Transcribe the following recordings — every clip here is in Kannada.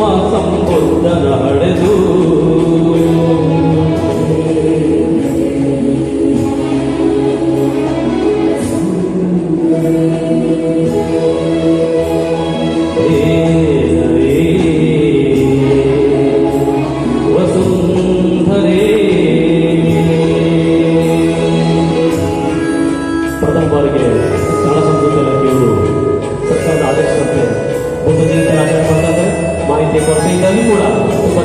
ಸಮ್ಮ ಸಂಬುದ್ಧನ ಕತ್ಲು ಕೂಡ ತುಂಬ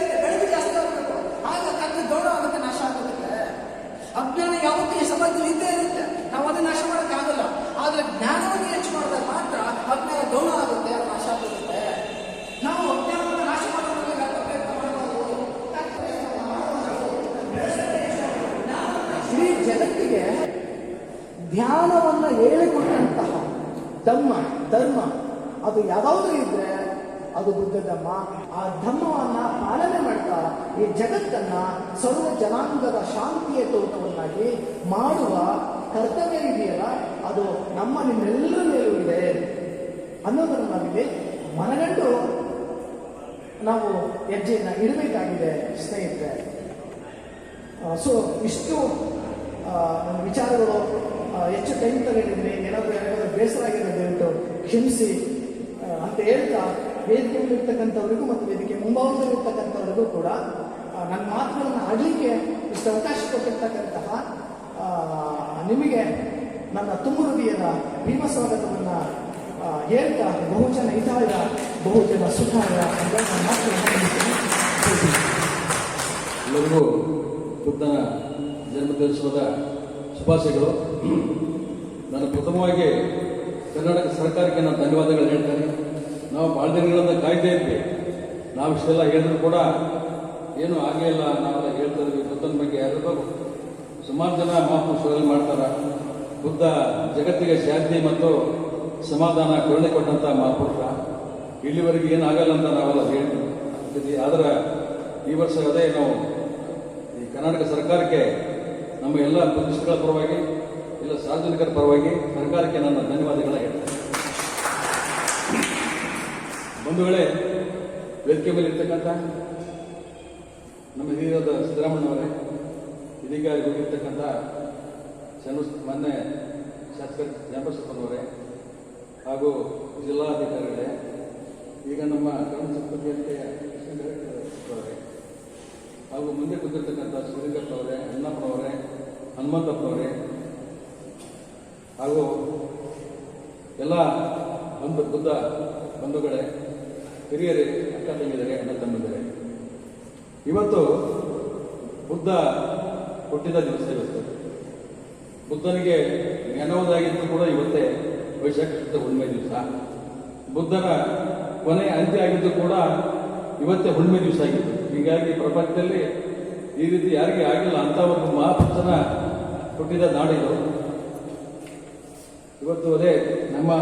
ಚೆನ್ನಾಗಿ ಜಾಸ್ತಿ ಆಗಬೇಕು. ಆಗ ನಾನು ಧನ್ಯವಾದ ಆಗುತ್ತೆ, ನಾಶ ಮಟ್ಟ ಅಜ್ಞಾನ ಯಾವತ್ತೂ ಈ ಸಮಾಜದಲ್ಲಿ ಇದ್ದೇ ಇರುತ್ತೆ. ನಾವು ಅದನ್ನ ನಾಶ ಮಾಡೋಕ್ಕಾಗಲ್ಲ. ಆದ್ರೆ ಜ್ಞಾನವನ್ನು ಹೆಚ್ಚು ಮಾಡಿದಾಗ ಮಾತ್ರ ಅಜ್ಞಾನ ಗೌಣ ಆಗುತ್ತೆ ಅದು ನಾಶ ಆಗುತ್ತೆ ನಾವು ಅಜ್ಞಾನವನ್ನು ನಾಶ ಮಾಡೋದ್ರಲ್ಲಿ ಪ್ರಯತ್ನ ಮಾಡಬಾರದು ಇಡೀ ಜಗತ್ತಿಗೆ ಧ್ಯಾನವನ್ನ ಹೇಳಿಕೊಟ್ಟಂತಹ ಧಮ್ಮ ಧರ್ಮ. ಅದು ಯಾವ್ದಾದ್ರು ಇದ್ರೆ ಅದು ಬುದ್ಧ ಧಮ್ಮ ಆ ಧರ್ಮವನ್ನ ಪಾಲನೆ ಮಾಡ್ತಾ ಈ ಜಗತ್ತನ್ನ ಸರ್ವ ಜನಾಂಗದ ಶಾಂತಿಯ ತೋಟವನ್ನಾಗಿ ಮಾಡುವ ಕರ್ತವ್ಯ ಇದೆಯಲ್ಲ, ಅದು ನಮ್ಮ ನಿಮ್ಮೆಲ್ಲರ ಮೇಲೂ ಇದೆ ಅನ್ನೋದನ್ನು ನಾವಿಲ್ಲಿ ಮನಗಂಡು ನಾವು ಹೆಜ್ಜೆಯನ್ನ ಇಡಬೇಕಾಗಿದೆ, ಸ್ನೇಹಿತರೆ. ಸೊ ಇಷ್ಟು ವಿಚಾರಗಳು. ಹೆಚ್ಚು ಟೈಮ್ ತಗೊಂಡಿದ್ರೆ ಏನಾದರೂ ಯಾರಾದರೂ ಬೇಸರ ಆಗಿರೋ ದಯವಿಟ್ಟು ಕ್ಷಮಿಸಿ ಅಂತ ಹೇಳ್ತಾ ವೇದಿಕೆಯಲ್ಲಿರ್ತಕ್ಕಂಥವ್ರಿಗೂ ಮತ್ತು ವೇದಿಕೆ ಮುಂಭಾಗದಲ್ಲಿರ್ತಕ್ಕಂಥವ್ರಿಗೂ ಕೂಡ ನನ್ನ ಮಾತುಗಳನ್ನು ಆಡಲಿಕ್ಕೆ ಇಷ್ಟು ಅವಕಾಶ ಕೊಟ್ಟಿರ್ತಕ್ಕಂತಹ ನಿಮಗೆ ನನ್ನ ತುಂಬು ಹೃದಯದ ಭೀಮ ಸ್ವಾಗತವನ್ನು ಹೇಳ್ತಾ ಬಹುಜನ ಹಿತಾಯ ಬಹುಜನ ಸುಖಾಯ. ಎಲ್ಲರಿಗೂ ಬುದ್ಧನ ಜನ್ಮದಿವಸದ ಶುಭಾಶಯಗಳು. ನಾನು ಪ್ರಥಮವಾಗಿ ಕರ್ನಾಟಕ ಸರ್ಕಾರಕ್ಕೆ ನಾನು ಧನ್ಯವಾದಗಳು ಹೇಳ್ತೇನೆ ನಾವು ಭಾಳ ದಿನಗಳಿಂದ ಕಾಯ್ತಾ ಇದ್ವಿ. ನಾವು ಇಷ್ಟೆಲ್ಲ ಹೇಳಿದ್ರು ಕೂಡ ಏನು ಆಗೇ ಇಲ್ಲ, ನಾವೆಲ್ಲ ಹೇಳ್ತಾ ಇದ್ವಿ. ಬುದ್ಧನ ಬಗ್ಗೆ ಯಾರು ಸುಮಾರು ಜನ ಮಹಾಪುರುಷರಲ್ಲಿ ಮಾಡ್ತಾರೆ. ಬುದ್ಧ ಜಗತ್ತಿಗೆ ಶಾಂತಿ ಮತ್ತು ಸಮಾಧಾನ, ಕರುಣೆ ಕೊಟ್ಟಂಥ ಮಹಾಪುರುಷ. ಇಲ್ಲಿವರೆಗೆ ಏನಾಗಲ್ಲ ಅಂತ ನಾವೆಲ್ಲ ಹೇಳ್ತೀವಿ. ಆದ್ರೆ ಈ ವರ್ಷ ಅದೇ ನಾವು ಈ ಕರ್ನಾಟಕ ಸರ್ಕಾರಕ್ಕೆ ನಮ್ಮ ಎಲ್ಲ ಪ್ರತಿಷ್ಠೆಗಳ ಪರವಾಗಿ, ಎಲ್ಲ ಸಾರ್ವಜನಿಕರ ಪರವಾಗಿ ಸರ್ಕಾರಕ್ಕೆ ನನ್ನ ಧನ್ಯವಾದಗಳ ಹೇಳ್ತೇನೆ. ವೇಳೆ ವೇದಿಕೆ ಮೇಲೆ ಇರ್ತಕ್ಕಂಥ ನಮ್ಮ ಹಿರಿಯರಾದ ಸಿದ್ದರಾಮಣ್ಣವರೇ ಇದೀಗ ಹೋಗಿರ್ತಕ್ಕಂಥ ಚನ್ನು ಮೊನ್ನೆ ಶಾಸಕ ಜ್ಞಾಪಕರವರೇ ಹಾಗೂ ಜಿಲ್ಲಾಧಿಕಾರಿಗಳೇ, ಈಗ ನಮ್ಮ ಗ್ರಾಮ ಡೈರೆಕ್ಟರ್ ಅವರೇ ಹಾಗೂ ಮುಂದೆ ಕೂತಿರ್ತಕ್ಕಂಥ ಸೂರ್ಯಕಪ್ಪನವರೇ ಅಣ್ಣಪ್ಪನವರೇ ಹನುಮಂತಪ್ಪನವರೇ ಹಾಗೂ ಎಲ್ಲ ಬಂಧು ಬುದ್ಧ ಬಂಧುಗಳೇ, ಹಿರಿಯರೇ, ಅಕ್ಕ ತಂಗಿದರೆ ಅಣ್ಣ ತಂಗಿದರೆ ಇವತ್ತು ಬುದ್ಧ ಹುಟ್ಟಿದ ದಿವಸ ಇವತ್ತು. ಬುದ್ಧನಿಗೆ ಜ್ಞಾನೋದಾಗಿದ್ದು ಕೂಡ ಇವತ್ತೇ ವೈಶಾಖ ಶುದ್ಧ ಹುಣ್ಣಿಮೆ ದಿವಸ. ಬುದ್ಧನ ಕೊನೆ ಅಂತ್ಯ ಆಗಿದ್ದು ಕೂಡ ಇವತ್ತೇ ಹುಣ್ಣಿಮೆ ದಿವಸ ಆಗಿತ್ತು ಹೀಗಾಗಿ ಪ್ರಪಂಚದಲ್ಲಿ ಈ ರೀತಿ ಯಾರಿಗೆ ಆಗಿಲ್ಲ ಅಂತ ಒಂದು ಮಹಾಪುರುಷನ ಹುಟ್ಟಿದ ನಾಡಿದು. ಇವತ್ತು ಅದೇ ನಮ್ಮ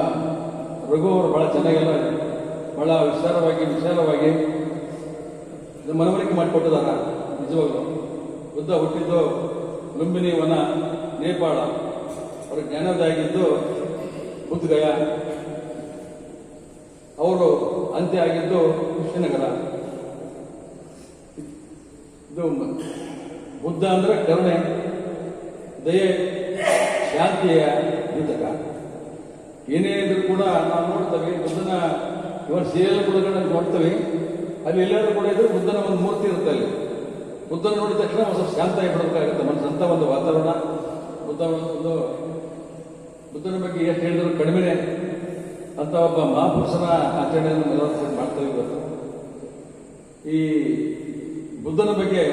ರಘು ಅವರು ಬಹಳ ಚೆನ್ನಾಗೆಲ್ಲ, ಬಹಳ ವಿಸ್ತಾರವಾಗಿ, ವಿಶಾಲವಾಗಿ ಮನವರಿಕೆ ಮಾಡಿಕೊಟ್ಟಿದಾರ ನಿಜವಾಗ್ಲು. ಬುದ್ಧ ಹುಟ್ಟಿದ್ದು ಲುಂಬಿನಿ ವನ ನೇಪಾಳ. ಅವರ ಜ್ಞಾನದಾಗಿದ್ದು ಬುದ್ಧಗಯ. ಅವರು ಅಂತ್ಯ ಆಗಿದ್ದು ಕೃಷ್ಣನಗರ. ಇದು ಬುದ್ಧ ಅಂದ್ರೆ ಕರುಣೆ. ದಯೆ ಶಾಂತಿಯ ದ್ಯೋತಕ ಏನೇ ಇದ್ರೂ ಕೂಡ ನಾವು ನೋಡ್ತೇವೆ ಬುದ್ಧನ ಇವಾಗ ಸೀರಿಯಲ್ ಕೂಡ ನೋಡ್ತೇವೆ, ಅಲ್ಲಿ ಎಲ್ಲರೂ ಕೂಡ ಇದ್ರೆ ಬುದ್ಧನ ಒಂದು ಮೂರ್ತಿ ಇರುತ್ತೆ ಅಲ್ಲಿ. ಬುದ್ಧನ ನೋಡಿದ ತಕ್ಷಣ ಒಂದು ಸ್ವಲ್ಪ ಶಾಂತ ಆಗಿಬಿಡಬೇಕಾಗುತ್ತೆ ಮನಸ್ಸಂತ ಒಂದು ವಾತಾವರಣ. ಬುದ್ಧ ಒಂದು ಬುದ್ಧನ ಬಗ್ಗೆ ಎಷ್ಟು ಹೇಳಿದ್ರು ಕಡಿಮೆನೆ ಅಂತ ಒಬ್ಬ ಮಹಾಪುರುಷನ ಆಚರಣೆಯನ್ನು ನೆರವೇರಿಸಿ ಮಾಡ್ತೇವೆ ಇವತ್ತು. ಈ ಬುದ್ಧನ ಬಗ್ಗೆ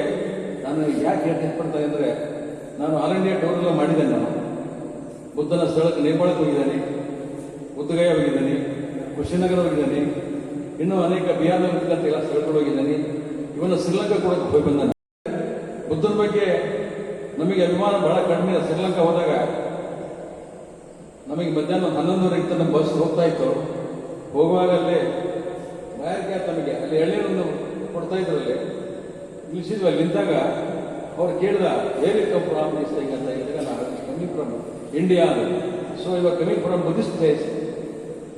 ನಾನು ಯಾಕೆ ಹೇಳ್ತಾ ಇಷ್ಟಪಡ್ತಾ ಅಂದರೆ ನಾನು ಆಲ್ ಇಂಡಿಯಾ ಟೂರ್ ಎಲ್ಲ ಮಾಡಿದ್ದೇನೆ ನಾನು. ಬುದ್ಧನ ಸ್ಥಳಕ್ಕೆ ನೇಪಾಳಕ್ಕೆ ಹೋಗಿದ್ದೇನೆ. ಉದ್ದಗಯ ಹೋಗಿದ್ದೇನೆ. ಕುಶಿನಗರ ಹೋಗಿದ್ದೇನೆ. ಇನ್ನೂ ಅನೇಕ ಬಿಹಾರದಲ್ಲಿರ್ತಕ್ಕಂಥ ಎಲ್ಲ ಸ್ಥಳಗಳು ಹೋಗಿದ್ದಾನೆ. ಇವನ್ನ ಶ್ರೀಲಂಕಾ ಕೂಡ ಹೋಗಿ ಬಂದಾನೆ. ಬುದ್ಧನ ಬಗ್ಗೆ ನಮಗೆ ಅಭಿಮಾನ ಬಹಳ ಕಡಿಮೆ. ಶ್ರೀಲಂಕಾ ಹೋದಾಗ ನಮಗೆ ಮಧ್ಯಾಹ್ನ ಹನ್ನೊಂದುವರೆಗೆ ನಮ್ಮ ಬಸ್ ಹೋಗ್ತಾ ಇತ್ತು. ಹೋಗುವಾಗ ಅಲ್ಲಿ ಬಾಯಾರಿಕೆ ನಮಗೆ ಅಲ್ಲಿ ಎಳ್ನೀರನ್ನು ಕೊಡ್ತಾ ಇದ್ರಲ್ಲಿ ನಿಲ್ಲಿಸಿದ್ವಿ, ಅಲ್ಲಿ ನಿಂತಾಗ ಅವ್ರು ಕೇಳಿದ where come from this thing ಅಂತ ಹೇಳಿದಾಗ ನಾವು ಕಮಿಂಗ್ ಫ್ರಮ್ ಇಂಡಿಯಾ ಸೊ ಇವಾಗ ಕಮಿಂಗ್ ಫ್ರಮ್ ಬುದ್ಧಿಸ್ಟ್ ಪ್ಲೇಸ್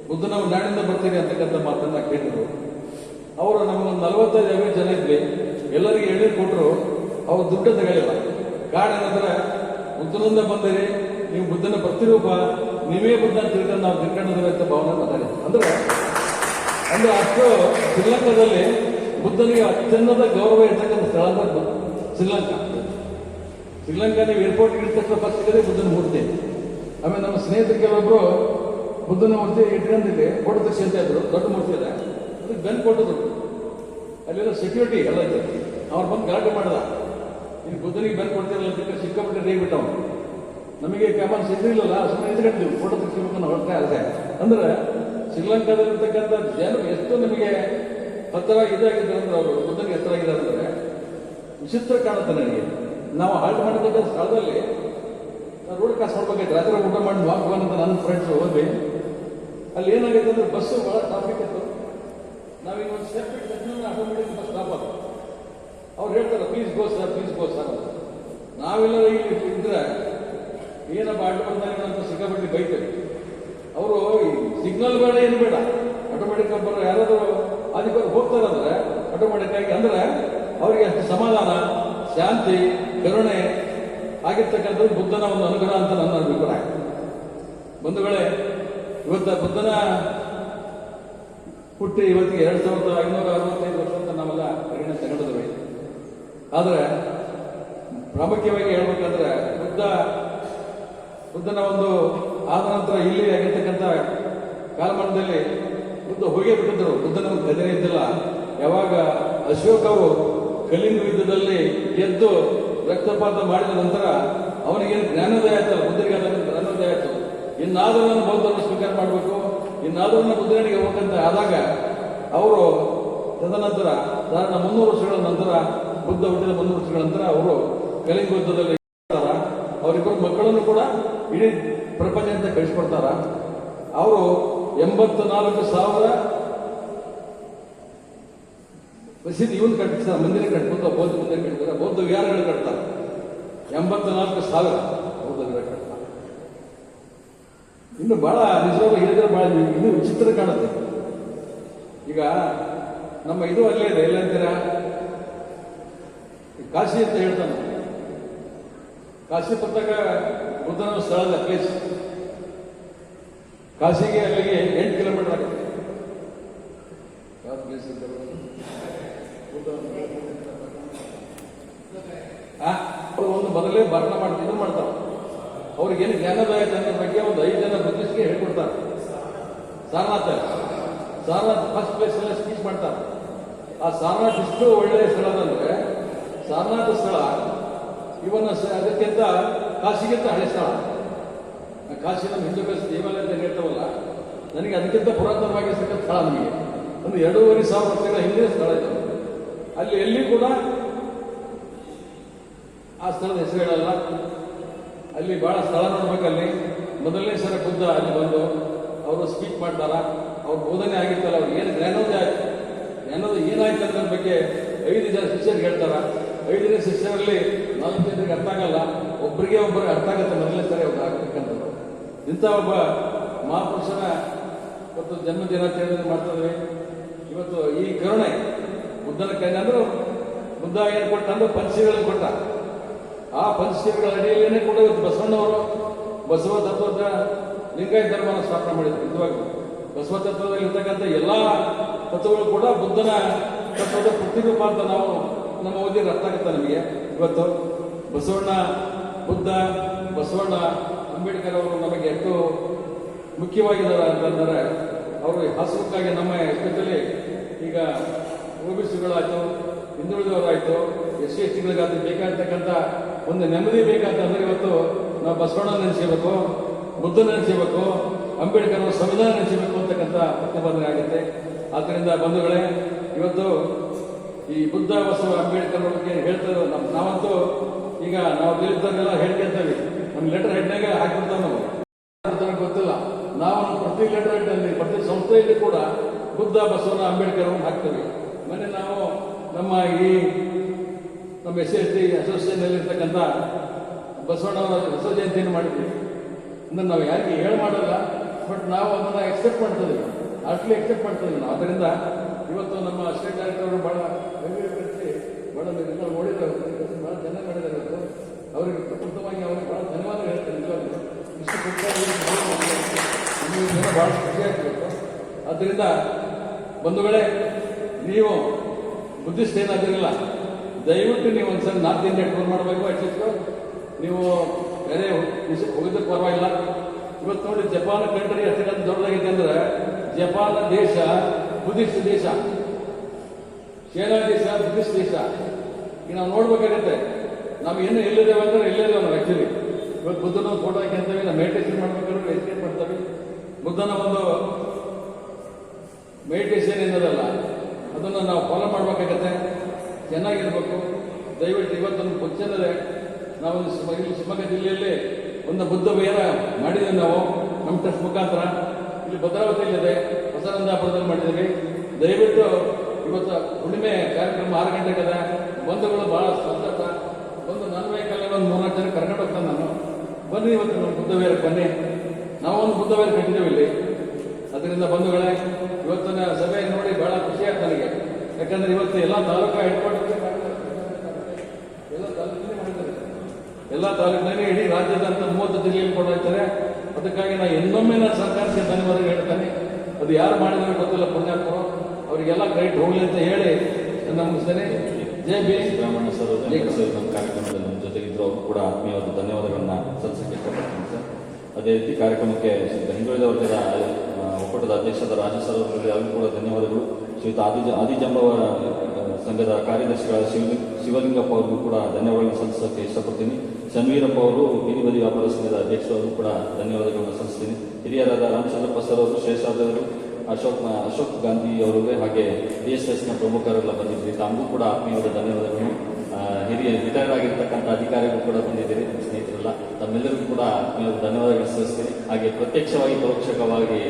ಬುದ್ಧನ ನಾಡಿಂದ ಬರ್ತೀನಿ ಅಂತಕ್ಕಂಥ ಮಾತನ್ನ ಕೇಳಿದ್ರು. ಅವರು ನಮ್ಮ ನಲವತ್ತೈದು ಐವತ್ತು ಜನ ಇದ್ವಿ. ಎಲ್ಲರಿಗೆ ಎಳ್ನೀರು ಕೊಟ್ಟರು ಅವ್ರು ದುಡ್ಡು ತಗೊಳ್ಳಿಲ್ಲ ಕಾರಣ ಏನಂದ್ರೆ ಬುದ್ಧನಿಂದ ಬಂದಿರಿ, ನೀವು ಬುದ್ಧನ ಪ್ರತಿರೂಪ ನೀವೇ ಬುದ್ಧನ ತಿಳ್ಕೊಂಡು ನಾವು ತಿಳ್ಕೊಂಡಿದ್ದೇವೆ ಅಂತ ಭಾವನೆ ಮಾತಾಡಿ ಅಂದ್ರೆ ಅಂದ್ರೆ ಅಷ್ಟು ಶ್ರೀಲಂಕಾದಲ್ಲಿ ಬುದ್ಧನಿಗೆ ಅತ್ಯನ್ನದ ಗೌರವ ಇರ್ತಕ್ಕಂಥ ಸ್ಥಳ ಬು- ಶ್ರೀಲಂಕಾ. ಶ್ರೀಲಂಕಾ ನೀವು ಏರ್ಪೋರ್ಟ್ ಇರ್ತಕ್ಕಂಥ ಫಸ್ಟ್ ಕಡೆ ಬುದ್ಧನ ಮೂರ್ತಿ. ಆಮೇಲೆ ನಮ್ಮ ಸ್ನೇಹಿತರು ಕೆಲವೊಬ್ರು ಬುದ್ಧನ ಮೂರ್ತಿ ಇಟ್ಕೊಂಡಿದ್ದೆ ಫೋಟೋ ತಕ್ಷಣ ಅಂತ ಇದ್ರು. ದೊಡ್ಡ ಮೂರ್ತಿ ಇದೆ ಅದಕ್ಕೆ ಬೆನ್ ಕೊಟ್ಟಿದ್ರು ಅಲ್ಲೆಲ್ಲ ಸೆಕ್ಯೂರಿಟಿ ಎಲ್ಲ ಇದೆ. ಅವ್ರು ಬಂದು ಗಲಾಟೆ ಮಾಡ್ದ. ಇಲ್ಲಿ ಬುದ್ಧನಿಗೆ ಬೆನ್ ಕೊಡ್ತಿರಲ್ಲ ಅಂತ ಸಿಕ್ಕಾಪಟ್ಟೆ ರೇಗ್ಬಿಟ್ಟವ್ ನಮಗೆ ಕಾಮನ್ ಸಿಗ್ಲಿಲ್ಲಲ್ಲ ಸುಮ್ಮನೆ ಎದ್ಕೊಂಡಿದ್ವಿ ಫೋಟೋ ತೆಗಿಸ್ಬೇಕು ನಾವು ಹೊರಟೆ ಅಲ್ಲದೆ ಅಂದ್ರೆ ಶ್ರೀಲಂಕಾದಲ್ಲಿರ್ತಕ್ಕಂಥ ಜನರು ಎಷ್ಟು ನಮಗೆ ಹತ್ತಿರ ಇದಾಗಿದ್ದಾರೆ ಅಂದ್ರೆ ಅವರು. ಬುದ್ಧನಿಗೆ ಹತ್ತಿರಾಗಿದ್ದಾರೆ ಅಂದ್ರೆ. ವಿಚಿತ್ರ ಕಾಣುತ್ತೆ ನನಗೆ. ನಾವು ಹಾಲ್ಟ್ ಮಾಡಿರ್ತಕ್ಕಂಥ ಸ್ಥಳದಲ್ಲಿ ರೋಡ್ ಕ್ರಾಸ್ ಮಾಡ್ಬೇಕಾಯ್ತು ರಾತ್ರಿ ಊಟ ಮಾಡಿ ವಾಕ್ ಅಂತ ನನ್ನ ಫ್ರೆಂಡ್ಸ್ ಹೋದ್ವಿ. ಅಲ್ಲಿ ಏನಾಗೈತೆ ಅಂದ್ರೆ ಬಸ್ಸು ಬಹಳ ಟ್ರಾಫಿಕ್ ಇತ್ತು. ನಾವೀಗ ಒಂದು ಸ್ಟೆಪ್ ಆಟೋಮೆಟಿಕ್ ಬಸ್ ಸ್ಟಾಪ್ ಆಗುತ್ತೆ ಅವ್ರು ಹೇಳ್ತಾರೆ please go sir please go sir ಅಂತ. ನಾವೆಲ್ಲ ಇಲ್ಲಿ ಇದ್ರೆ ಏನಪ್ಪ ಆಟೋ ಬಂದಾಗ ಅಂತ ಸಿಕ್ಕಾಪಟ್ಟಿ ಬೈತೇವೆ. ಅವರು ಸಿಗ್ನಲ್ ಬೇಡ, ಏನು ಬೇಡ. ಆಟೋಮೆಟಿಕ್ ಬರೋ ಯಾರಾದರೂ ಅದಕ್ಕೆ ಹೋಗ್ತಾರಂದ್ರೆ ಆಟೋಮೆಟಿಕ್ ಆಗಿ ಅಂದ್ರೆ ಅವರಿಗೆ ಅಷ್ಟು ಸಮಾಧಾನ, ಶಾಂತಿ, ಕರುಣೆ ಆಗಿರ್ತಕ್ಕಂಥದ್ದು ಬುದ್ಧನ ಒಂದು ಅನುಗ್ರಹ ಅಂತ ನನ್ನ ಅಭಿಪ್ರಾಯ. ಬಂಧುಗಳೇ ಇವತ್ತು ಬುದ್ಧನ ಹುಟ್ಟಿ ಇವತ್ತಿಗೆ ಎರಡು ಸಾವಿರದ ಐನೂರ ಅರವತ್ತೈದು ವರ್ಷ ಅಂತ ನಾವೆಲ್ಲ ಪರಿಗಣನೆ ತಗೊಂಡಿದ್ವಿ ಆದರೆ ಪ್ರಾಮುಖ್ಯವಾಗಿ ಹೇಳ್ಬೇಕಂದ್ರೆ ಬುದ್ಧ, ಬುದ್ಧನ ಒಂದು ಆದ ನಂತರ ಇಲ್ಲಿ ಆಗಿರ್ತಕ್ಕಂಥ ಕಾಲಮಾನದಲ್ಲಿ ಬುದ್ಧ ಹೋಗೇ ಬಿಟ್ಟಿದ್ರು. ಬುದ್ಧನ ಒಂದು ಗದನೆ ಇದ್ದಿಲ್ಲ ಯಾವಾಗ ಅಶೋಕವು ಕಲಿಂಗ ಯುದ್ಧದಲ್ಲಿ ಎದ್ದು ರಕ್ತಪಾತ ಮಾಡಿದ ನಂತರ ಅವನಿಗೇನು ಜ್ಞಾನೋದಯ ಆಯ್ತಲ್ಲ ಬುದ್ಧರಿಗೆ ಜ್ಞಾನೋದಯ ಆಯ್ತು. ಇನ್ನಾದರೂ ನಾನು ಬೌದ್ಧವನ್ನು ಸ್ವೀಕಾರ ಮಾಡಬೇಕು. ಇನ್ನಾದರೂ ನಾನು ಬುದ್ಧನಿಗೆ ಹೋಗಂತ ಆದಾಗ ಅವರು ತದನಂತರ ಸಾಧಾರಣ ಮುನ್ನೂರು ವರ್ಷಗಳ ನಂತರ, ಬುದ್ಧ ಹುಟ್ಟಿದ ಮುನ್ನೂರು ವರ್ಷಗಳ ನಂತರ ಅವರು ಕಲಿಂಗ ಯುದ್ಧದಲ್ಲಿ. ಅವರಿಬ್ಬರು ಮಕ್ಕಳನ್ನು ಕೂಡ ಇಡೀ ಪ್ರಪಂಚದಿಂದ ಕಳಿಸ್ಕೊಡ್ತಾರ. ಅವರು ಎಂಬತ್ತು ನಾಲ್ಕು ಸಾವಿರ ಮಸೀದಿ ಇವನು ಕಟ್ಟಿಸ್ತಾರೆ ಮಂದಿರ ಕಟ್ಬೋದು ಬೌದ್ಧ ಮಂದಿರ ಕಟ್ತಾರೆ ಬೌದ್ಧ ವಿಹಾರಗಳು ಕಟ್ತಾರೆ ಎಂಬತ್ತ ನಾಲ್ಕು ಸಾವಿರ ಬೌದ್ಧ ವಿಹಾರ ಕಟ್ತಾರೆ ಇನ್ನು ಬಹಳ ನಿಜವಾಗಿ ಹೇಳಿದ್ರೆ ಬಹಳ ಇನ್ನೂ ವಿಚಿತ್ರ ಕಾಣುತ್ತೆ. ಈಗ ನಮ್ಮ ಇದು ಅಲ್ಲೇ ಇದೆ ಎಲ್ಲಂತೀರ ಕಾಶಿ ಅಂತ ಹೇಳ್ತಾನೆ. ಕಾಶಿ ಪುಸ್ತಕ ಬುದ್ಧನ ಸ್ಥಳದ ಪ್ಲೇಸ್ ಕಾಶಿಗೆ ಅಲ್ಲಿಗೆ ಎಂಟು ಕಿಲೋಮೀಟರ್ ಆಗುತ್ತೆ. ಯಾವ ಪ್ಲೇಸ್ ಅಂತ ಒಂದು ಮೊದಲೇ ಭರಣ ಮಾಡ್ತಿದ್ರು ಇದು ಮಾಡ್ತಾರೆ ಅವ್ರಿಗೇನು ಜ್ಞಾನೋದಯ ಅನ್ನೋ ಬಗ್ಗೆ ಒಂದು ಐದು ಜನ ಬ್ರಿಟಿಷ್ಗೆ ಹೇಳ್ಕೊಡ್ತಾರೆ. ಸಾರನಾಥ, ಸಾರನಾಥ್ ಫಸ್ಟ್ ಪ್ಲೇಸ್ ಎಲ್ಲ ಸ್ಪೀಚ್ ಮಾಡ್ತಾರೆ. ಆ ಸಾರನಾಥ್ ಇಷ್ಟು ಒಳ್ಳೆಯ ಸ್ಥಳ ಅಂದ್ರೆ ಸಾರನಾಥ ಸ್ಥಳ, ಇವನ್ನ ಅದಕ್ಕಿಂತ ಕಾಶಿಗಿಂತ ಹಳೆ ಸ್ಥಳ. ಕಾಶಿ ನಮ್ಮ ಹಿಂದೂ ಕಲಿಸ್ ದೇವಾಲಯ ಅಂತ ಹೇಳ್ತಾವಲ್ಲ, ನನಗೆ ಅದಕ್ಕಿಂತ ಪುರಾತನವಾಗಿರ್ತಕ್ಕಂಥ ಸ್ಥಳ ನಮಗೆ. ಒಂದು ಎರಡೂವರೆ ಸಾವಿರ ವರ್ಷಗಳ ಹಿಂದಿನ ಸ್ಥಳ ಇದು. ಅಲ್ಲಿ ಎಲ್ಲಿ ಕೂಡ ಆ ಸ್ಥಳದ ಹೆಸರು ಹೇಳಲ್ಲ. ಅಲ್ಲಿ ಬಹಳ ಸ್ಥಳ ನೋಡ್ಬೇಕಲ್ಲಿ ಮೊದಲನೇ ಸಲ ಬುದ್ಧ ಅಲ್ಲಿ ಬಂದು ಅವರು ಸ್ಪೀಚ್ ಮಾಡ್ತಾರ. ಅವ್ರ ಬೋಧನೆ ಆಗಿತ್ತಲ್ಲ, ಅವ್ರು ಏನು ಜ್ಞಾನೋದಯ ಆಯ್ತು. ಜ್ಞಾನೋದಯ ಏನಾಯ್ತು ಅನ್ನೋದ್ರ ಬಗ್ಗೆ ಐದು ಜನ ಶಿಷ್ಯರ್ ಹೇಳ್ತಾರ. ಐದನೇ ಶಿಷ್ಯರಲ್ಲಿ ನಾಲ್ಕು ಜನರಿಗೆ ಅರ್ಥ ಆಗಲ್ಲ. ಒಬ್ಬರಿಗೆ ಒಬ್ಬರಿಗೆ ಅರ್ಥ ಆಗುತ್ತೆ ಮೊದಲನೇ ಸರಿ ಅವ್ರು ಆಗಬೇಕಂತ ಇಂಥ ಒಬ್ಬ ಮಹಾಪುರುಷನ ಇವತ್ತು ಜನ್ಮ ದಿನಾಚರಣೆ ಮಾಡ್ತಾ ಇವತ್ತು ಈ ಕರುಣೆ ಬುದ್ಧನ ಕೈ ಅಂದ್ರೆ ಬುದ್ಧ ಏನು ಕೊಟ್ಟ ಅಂದ್ರೆ ಪಂಚಗಳನ್ನು ಕೊಟ್ಟ. ಆ ಪಂಚಶೀಲಗಳ ಅಡಿಯಲ್ಲೇನೆ ಕೂಡ ಇವತ್ತು ಬಸವಣ್ಣವರು ಬಸವ ತತ್ವದ ಲಿಂಗಾಯತ ಧರ್ಮನ ಸ್ಥಾಪನೆ ಮಾಡಿದ್ರು. ಇದುವಾಗಿ ಬಸವ ತತ್ವದಲ್ಲಿ ಇರ್ತಕ್ಕಂಥ ಎಲ್ಲ ತತ್ವಗಳು ಕೂಡ ಬುದ್ಧನ ತತ್ವದ ಪ್ರತಿರೂಪ ಅಂತ ನಾವು ನಮ್ಮ ಓದಿದ್ರೆ ಅರ್ಥ ಆಗುತ್ತೆ ನಮಗೆ. ಇವತ್ತು ಬಸವಣ್ಣ, ಬುದ್ಧ, ಬಸವಣ್ಣ ಅಂಬೇಡ್ಕರ್ ಅವರು ನಮಗೆ ಎಷ್ಟು ಮುಖ್ಯವಾಗಿದ್ದಾರೆ ಅಂತಂದರೆ ಅವರು ಹಸುಕ್ಕಾಗಿ ನಮ್ಮ ಎಸ್ಪೆಷಲಿ ಈಗ ಒಬಿಸಿಗಳಾಯ್ತು ಹಿಂದುಳಿದವರಾಯ್ತು ಎಸ್ ಸಿ ಎಸ್ ಟಿಗಳಿಗಾಯ್ತು ಬೇಕಾಗಿರ್ತಕ್ಕಂಥ ಒಂದು ನೆಮ್ಮದಿ ಬೇಕಂತಂದ್ರೆ ಇವತ್ತು ನಾವು ಬಸವಣ್ಣ ನೆನೆಸಬೇಕು ಬುದ್ಧ ನೆನೆಸಬೇಕು ಅಂಬೇಡ್ಕರ್ ಸಂವಿಧಾನ ನೆನೆಸಬೇಕು ಅಂತಕ್ಕಂಥ ಪ್ರತಿಪಾದನೆ ಆಗುತ್ತೆ. ಆದ್ದರಿಂದ ಬಂಧುಗಳೇ, ಇವತ್ತು ಈ ಬುದ್ಧ ಬಸವ ಅಂಬೇಡ್ಕರ್ ಬಗ್ಗೆ ಹೇಳ್ತಾ ನಮ್ಮ ನಾವಂತೂ ಈಗ ನಾವು ತಿಳಿದವರೆಲ್ಲ ಹೇಳ್ಕೊಂತೀವಿ ನಮ್ಮ ಲೆಟರ್ ಹೆಡ್ನಾಗ ಹಾಕಿರ್ತಾವೆ ನಾವು. ಗೊತ್ತಿಲ್ಲ. ನಾವು ಪ್ರತಿ ಲೆಟರ್ ಹೆಡ್ನಲ್ಲಿ ಪ್ರತಿ ಸಂಸ್ಥೆಯಲ್ಲಿ ಕೂಡ ಬುದ್ಧ ಬಸವನ ಅಂಬೇಡ್ಕರ್ ಹಾಕ್ತೇವೆ. ಮೊನ್ನೆ ನಾವು ನಮ್ಮ ಈ ನಮ್ಮ ಎಸ್ ಎಸ್ ಟಿ ಅಸೋಸಿಯೇಷನ್ ಇರ್ತಕ್ಕಂಥ ಬಸವಣ್ಣವರ ಹೊಸ ಜಯಂತಿಯನ್ನು ಮಾಡಿದ್ವಿ. ಅಂದ್ರೆ ನಾವು ಯಾರಿಗೆ ಹೇಳಿ ಮಾಡಲ್ಲ ಬಟ್ ನಾವು ಅದನ್ನ ಎಕ್ಸೆಪ್ಟ್ ಮಾಡ್ತೀವಿ ಅಷ್ಟೇ ಎಕ್ಸೆಪ್ಟ್ ಮಾಡ್ತೀವಿ ನಾವು. ಅದರಿಂದ ಇವತ್ತು ನಮ್ಮ ಸ್ಟೇಟ್ ಡೈರೆಕ್ಟರ್ ಬಹಳ ಗಂಭೀರಪಡಿಸಿ ಬಹಳ ಎಲ್ಲ ನೋಡಿದ್ದಾರೆ ಬಹಳ ಚೆನ್ನಾಗಿ ಮಾಡಿದ್ದಾರೆ ಇವತ್ತು. ಅವರಿಗೆ ಪ್ರಕೃತವಾಗಿ ಅವರಿಗೆ ಭಾಳ ಧನ್ಯವಾದ ಹೇಳ್ತಾರೆ ನಿಜವಾಗ್ಲೂ. ಇಷ್ಟು ಕೊಟ್ಟಾಗ ನಿಮಗೆ ಜನ ಬಹಳ ಖುಷಿ ಆದ್ದರಿಂದ ಬಂಧುಗಳೇ ನೀವು ಬುದ್ಧಿಸ್ಟ್ ಏನಾದಿರಲ್ಲ, ದಯವಿಟ್ಟು ನೀವು ಒಂದ್ಸಲ ನಾರ್ತ್ ಇಂಡಿಯಾ ಟೂರ್ ಮಾಡಬೇಕು ಅಟ್ಲೀಸ್ಟ್ ನೀವು ಬೇರೆ ಹೋಗಿದ್ರೆ ಪರವಾಗಿಲ್ಲ. ಇವತ್ತು ನೋಡಿ ಜಪಾನ್ ಕಂಟ್ರಿ ಎಷ್ಟಕ್ಕಂತ ದೊಡ್ಡದಾಗಿದೆ ಅಂದ್ರೆ ಜಪಾನ್ ದೇಶ, ಬುದ್ಧಿಸ್ಟ್ ದೇಶ. ಚೈನಾ ದೇಶ, ಬುದ್ಧಿಸ್ಟ್ ದೇಶ. ಈಗ ನಾವು ನೋಡ್ಬೇಕಾಗತ್ತೆ, ನಾವು ಏನು ಎಲ್ಲಿದ್ದೇವೆ ಅಂದ್ರೆ ಎಲ್ಲಿದ್ದೇವೆ ನಾವು ಆಕ್ಚುಲಿ ಇವತ್ತು ಬುದ್ಧನ ಫೋಟೋ ಹಾಕ್ಯಂತೀವಿ ನಾವು ಮೆಡಿಟೇಷನ್ ಮಾಡ್ಬೇಕಾದ್ರೆ ಎಜುಕೇಟ್ ಮಾಡ್ತೀವಿ. ಬುದ್ಧನ ಒಂದು ಮೆಡಿಟೇಷನ್ ಅದನ್ನು ನಾವು ಫಾಲೋ ಮಾಡಬೇಕಾಗತ್ತೆ. ಚೆನ್ನಾಗಿರ್ಬೇಕು. ದಯವಿಟ್ಟು ಇವತ್ತೊಂದು ಇದೆ ನಾವೊಂದು ಇಲ್ಲಿ ಶಿವಮೊಗ್ಗ ಜಿಲ್ಲೆಯಲ್ಲಿ ಒಂದು ಬುದ್ಧ ವಿಹಾರ ಮಾಡಿದ್ದೀವಿ ನಾವು, ನಮ್ಮ ಟ್ರಸ್ಟ್ ಮುಖಾಂತರ. ಇಲ್ಲಿ ಭದ್ರಾವತಿಯಲ್ಲಿದೆ ಹೊಸನಂದಾಪುರದಲ್ಲಿ ಮಾಡಿದ್ದೀವಿ ದಯವಿಟ್ಟು ಇವತ್ತು ಹುಣ್ಣಿಮೆ ಕಾರ್ಯಕ್ರಮ ಆರು ಗಂಟೆಗೆ ಅದ ಬಂಧುಗಳು ಬಹಳ ಸಂತಸ. ಒಂದು ನನ್ನ ವೆಹಿಕಲ್ ಒಂದು ಮೂರ್ನಾಲ್ಕು ಜನ ಕರ್ಕೊಂಡು ಹೋಗ್ತಾನೆ ನಾನು. ಬನ್ನಿ ಇವತ್ತು ನಮ್ಮ ಬುದ್ಧ ವಿಹಾರಕ್ಕೆ ಬನ್ನಿ. ನಾವೊಂದು ಬುದ್ಧ ವಿಹಾರ ಕಟ್ಟಿದ್ದೇವೆ ಇಲ್ಲಿ. ಅದರಿಂದ ಬಂಧುಗಳೇ, ಇವತ್ತಿನ ಸಭೆ ನೋಡಿ ಬಹಳ ಖುಷಿ ಆಯ್ತು ನನಗೆ ಯಾಕಂದ್ರೆ ಇವತ್ತು ಎಲ್ಲ ತಾಲೂಕು ಹೆಡ್ ಎಲ್ಲ ತಾಲೂಕಿನ ಮಾಡಿದ್ದಾರೆ. ಎಲ್ಲ ತಾಲೂಕಿನಲ್ಲಿ ಇಡೀ ರಾಜ್ಯದಂತ ಮೂವತ್ತು ಜಿಲ್ಲೆಯಲ್ಲಿ ಕೊಡ್ತಾರೆ ಅದಕ್ಕಾಗಿ ನಾನು ಇನ್ನೊಮ್ಮೆ ನಾನು ಸರ್ಕಾರಕ್ಕೆ ಧನ್ಯವಾದ ಹೇಳ್ತೇನೆ. ಅದು ಯಾರು ಮಾಡಿದ್ರೆ ಗೊತ್ತಿಲ್ಲ, ಪುಣ್ಯಾತ್ಮರು. ಅವರಿಗೆಲ್ಲ ಕ್ರೆಡಿಟ್ ಹೋಗಲಿ ಅಂತ ಹೇಳಿ ನನ್ನ ಮುಗಿಸ್ತೇನೆ. ಜೈ ಬಿ ಸಿದ್ದರಾಮಣ್ಣ ಸರ್ ಸರ್. ನಮ್ಮ ಕಾರ್ಯಕ್ರಮದಲ್ಲಿ ನಮ್ಮ ಜೊತೆಗಿದ್ರು ಅವರು ಕೂಡ ಆತ್ಮೀಯವಾದ ಧನ್ಯವಾದಗಳನ್ನ ಸಲ್ಲಿಸಕ್ಕೆ ಸರ್. ಅದೇ ರೀತಿ ಕಾರ್ಯಕ್ರಮಕ್ಕೆ ಹಿಂದುಳಿದ ಒಕ್ಕೂಟದ ಅಧ್ಯಕ್ಷರಾದ ರಾಜು ಸರ್ ಅವರಿಗೆ ಅವರಿಗೂ ಕೂಡ ಧನ್ಯವಾದಗಳು. ಶ್ರೀಯುತ ಆದಿ ಆದಿಜಂಬವ ಸಂಘದ ಕಾರ್ಯದರ್ಶಿಗಳ ಶಿವಲಿಂಗ ಶಿವಲಿಂಗಪ್ಪ ಅವ್ರಿಗೂ ಕೂಡ ಧನ್ಯವಾದಗಳನ್ನು ಸಲ್ಲಿಸೋಕ್ಕೆ ಇಷ್ಟಪಡ್ತೀನಿ. ಶನ್ವೀರಪ್ಪ ಅವರು ಬೀದಿಬದಿ ವ್ಯಾಪಾರ ಸಂಘದ ಅಧ್ಯಕ್ಷರವರು ಕೂಡ ಧನ್ಯವಾದಗಳನ್ನು ಸಲ್ಲಿಸ್ತೀನಿ. ಹಿರಿಯರಾದ ರಾಮಚಂದ್ರಪ್ಪ ಸರ್ ಅವರು ಶೇಷಾದವರು ಅಶೋಕ್ ಅಶೋಕ್ ಗಾಂಧಿ ಅವರಿಗೆ ಹಾಗೆ ಡಿ ಎಸ್ ಎಸ್ನ ಪ್ರಮುಖರೆಲ್ಲ ಬಂದಿದ್ದೀವಿ ತಮಗೂ ಕೂಡ ಆತ್ಮೀಯವಾದ ಧನ್ಯವಾದಗಳು. ಹಿರಿಯ ರಿಟೈರ್ ಆಗಿರ್ತಕ್ಕಂಥ ಅಧಿಕಾರಿಗಳು ಕೂಡ ಬಂದಿದ್ದೀರಿ ಸ್ನೇಹಿತರೆಲ್ಲ. ತಮ್ಮೆಲ್ಲರಿಗೂ ಕೂಡ ಆತ್ಮೀಯವಾದ ಧನ್ಯವಾದಗಳು ಸಲ್ಲಿಸ್ತೀನಿ. ಹಾಗೆ ಪ್ರತ್ಯಕ್ಷವಾಗಿ ಪರೋಕ್ಷವಾಗಿ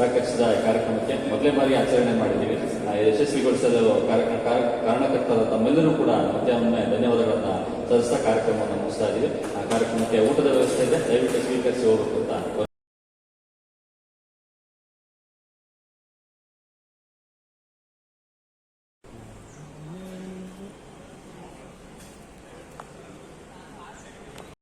ಸಹಕರಿಸಿದ ಕಾರ್ಯಕ್ರಮಕ್ಕೆ ಮೊದಲೇ ಬಾರಿ ಆಚರಣೆ ಮಾಡಿದ್ದೀವಿ. ಯಶಸ್ವಿಗೊಳಿಸಲು ಕಾರ್ಯ- ಕಾರಣ- ಕಾರಣಕರ್ತರಾದ ತಮ್ಮೆಲ್ಲರೂ ಕೂಡ ಮತ್ತೆ ಒಮ್ಮೆ ಧನ್ಯವಾದಗಳನ್ನ ಸಲ್ಲಿಸ್ತಾ ಕಾರ್ಯಕ್ರಮವನ್ನು ಮುಗಿಸ್ತಾ ಇದ್ದೀವಿ ಆ ಕಾರ್ಯಕ್ರಮಕ್ಕೆ ಊಟದ ವ್ಯವಸ್ಥೆ ಇದೆ. ದಯವಿಟ್ಟು ಸ್ವೀಕರಿಸಿ ಹೋಗಬೇಕು ಅಂತ